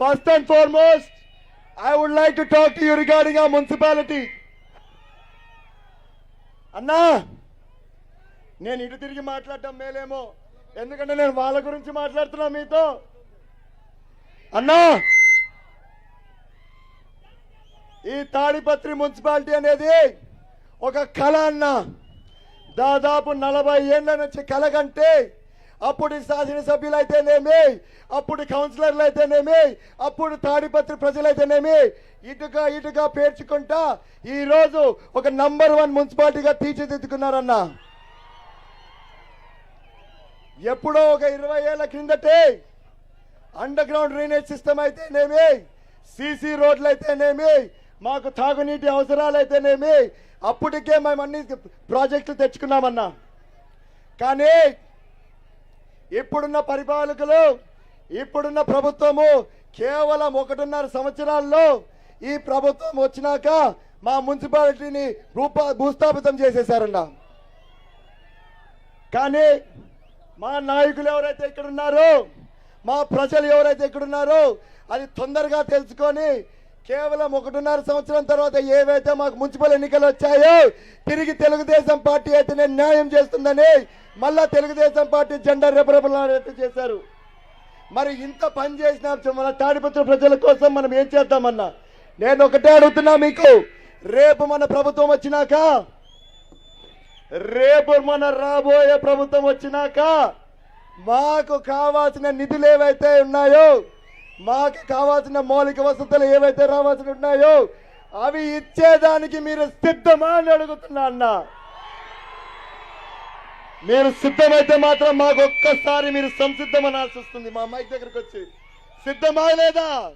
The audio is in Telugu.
First and foremost, I would like to talk to you regarding our municipality. అన్నా నేను ఇటు తిరిగి మాట్లాడటం మేలేమో. ఎందుకంటే నేను వాళ్ళ గురించి మాట్లాడుతున్నా మీతో. అన్నా ఈ తాడిపత్రి మున్సిపాలిటీ అనేది ఒక కళ అన్న. దాదాపు నలభై ఏళ్ళ నుంచి కళ కంటే అప్పుడు శాసనసభ్యులు అయితేనేమి అప్పుడు కౌన్సిలర్లు అయితేనేమి అప్పుడు తాడిపత్రి ప్రజలైతేనేమి? ఇటుగా ఇటుగా పేర్చుకుంటా ఈరోజు ఒక నంబర్ వన్ మున్సిపాలిటీగా తీర్చిదిద్దుకున్నారన్న. ఎప్పుడో ఒక ఇరవై ఏళ్ళ క్రిందటే అండర్ గ్రౌండ్ డ్రైనేజ్ సిస్టమ్ అయితేనేమి? సీసీ రోడ్లు అయితేనేమి మాకు తాగునీటి అవసరాలు అయితేనేమి అప్పటికే మేము అన్ని ప్రాజెక్టులు తెచ్చుకున్నామన్నా. కానీ ఇప్పుడున్న పరిపాలకులు ఇప్పుడున్న ప్రభుత్వము కేవలం ఒకటిన్నర సంవత్సరాల్లో ఈ ప్రభుత్వం వచ్చినాక మా మున్సిపాలిటీని రూపా భూస్థాపితం చేసేశారన్న. కానీ మా నాయకులు ఎవరైతే ఇక్కడ ఉన్నారో మా ప్రజలు ఎవరైతే ఇక్కడ ఉన్నారో అది తొందరగా తెలుసుకొని కేవలం ఒకటిన్నర సంవత్సరం తర్వాత ఏవైతే మాకు మున్సిపల్ ఎన్నికలు వచ్చాయో తిరిగి తెలుగుదేశం పార్టీ అయితేనే న్యాయం చేస్తుందని మళ్ళా తెలుగుదేశం పార్టీ జెండా రెపరెపలాడేట్టు చేశారు. మరి ఇంత పని చేసిన మన తాడిపత్ర ప్రజల కోసం మనం ఏం చేద్దామన్నా? నేను ఒకటే అడుగుతున్నా మీకు. రేపు మన ప్రభుత్వం వచ్చినాక రేపు మన రాబోయే ప్రభుత్వం వచ్చినాక మాకు కావాల్సిన నిధులు ఏవైతే ఉన్నాయో మాకు కావాల్సిన మౌలిక వసతులు ఏవైతే రావాల్సి ఉన్నాయో అవి ఇచ్చేదానికి మీరు సిద్ధమా అని అడుగుతున్నా అన్న. మీరు సిద్ధమైతే మాత్రం మాకు ఒక్కసారి మీరు సంసిద్ధం అనాల్సి వస్తుంది. మా మైక్ దగ్గరకు వచ్చి సిద్ధమా లేదా?